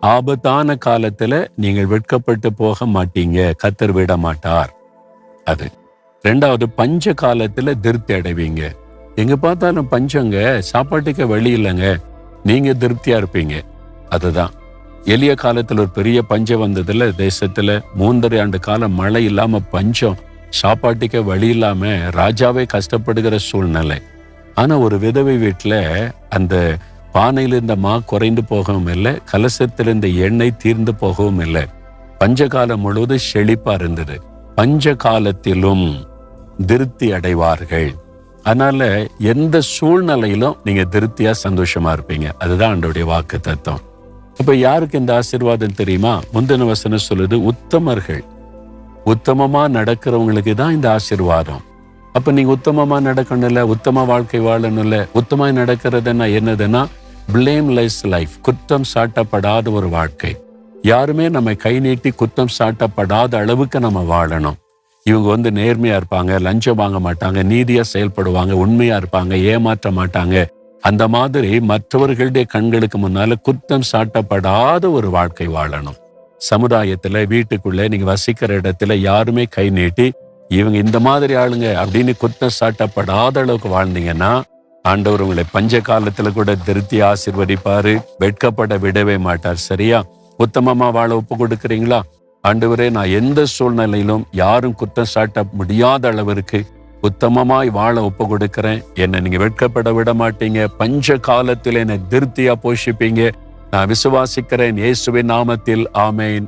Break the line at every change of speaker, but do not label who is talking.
ஆபத்தான காலத்துல நீங்கள் வெட்கப்பட்டு போக மாட்டீங்க. கத்தர் விட மாட்டார் அது. ரெண்டாவது பஞ்ச காலத்துல திருப்தி அடைவீங்க. எங்க பார்த்தாலும் பஞ்சங்க சாப்பாட்டுக்கு வழி இல்லைங்க. நீங்க திருப்தியா இருப்பீங்க. அதுதான். எளிய காலத்துல ஒரு பெரிய பஞ்சம் வந்ததுல தேசத்துல மூன்றரை ஆண்டு காலம் மழை இல்லாம பஞ்சம் சாப்பாட்டுக்கே வழி இல்லாம ராஜாவே கஷ்டப்படுகிற சூழ்நிலை. ஆனா ஒரு விதவை வீட்டுல அந்த பானையில் இருந்த மா குறைந்து போகவும் இல்லை கலசத்தில் இருந்த எண்ணெய் தீர்ந்து போகவும் இல்லை. பஞ்சகாலம் முழுவதும் செழிப்பா இருந்தது. பஞ்ச காலத்திலும் திருப்தி அடைவார்கள். அதனால எந்த சூழ்நிலையிலும் நீங்க திருப்தியா சந்தோஷமா இருப்பீங்க. அதுதான் ஆண்டோடைய வாக்கு தத்துவம். அப்ப யாருக்கு இந்த ஆசீர்வாதம் தெரியுமா? முந்தின வசனம் சொல்லுது உத்தமர்கள். உத்தமமா நடக்கிறவங்களுக்கு தான் இந்த ஆசிர்வாதம். அப்ப நீங்க உத்தமமா நடக்கணும்ல உத்தம வாழ்க்கை வாழணும்ல உத்தமா நடக்கிறதுன்னா என்னதுன்னா பிளேம்லெஸ் லைஃப் குற்றம் சாட்டப்படாத ஒரு வாழ்க்கை. யாருமே நம்ம கை நீட்டி குற்றம் சாட்டப்படாத அளவுக்கு நம்ம வாழணும். இவங்க வந்து நேர்மையா இருப்பாங்க லஞ்சம் வாங்க மாட்டாங்க நீதியா செயல்படுவாங்க உண்மையா இருப்பாங்க ஏமாற்ற மாட்டாங்க. அந்த மாதிரி மற்றவர்களுடைய கண்களுக்கு முன்னால குற்றம் சாட்டப்படாத ஒரு வாழ்க்கை வாழணும். சமுதாயத்துல வீட்டுக்குள்ள நீங்க வசிக்கிற இடத்துல யாருமே கை நீட்டி இவங்க இந்த மாதிரி ஆளுங்க அப்படின்னு குற்றம் சாட்டப்படாத அளவுக்கு வாழ்ந்தீங்கன்னா ஆண்டவர் உங்களை பஞ்ச காலத்துல கூட திருத்தி ஆசிர்வதிப்பாரு. வெட்கப்பட விடவே மாட்டார். சரியா? உத்தமமா வாழ ஒப்பு கொடுக்குறீங்களா? ஆண்டவரே நான் எந்த சூழ்நிலையிலும் யாரும் குற்றம் சாட்ட முடியாத அளவிற்கு உத்தமமாய் வாழ ஒப்பு கொடுக்கிறேன். என்னை நீங்க வெட்கப்பட விட மாட்டீங்க. பஞ்ச காலத்தில் என்னை திருப்தியா போஷிப்பீங்க. நான் விசுவாசிக்கிறேன். இயேசுவின் நாமத்தில். ஆமேன்.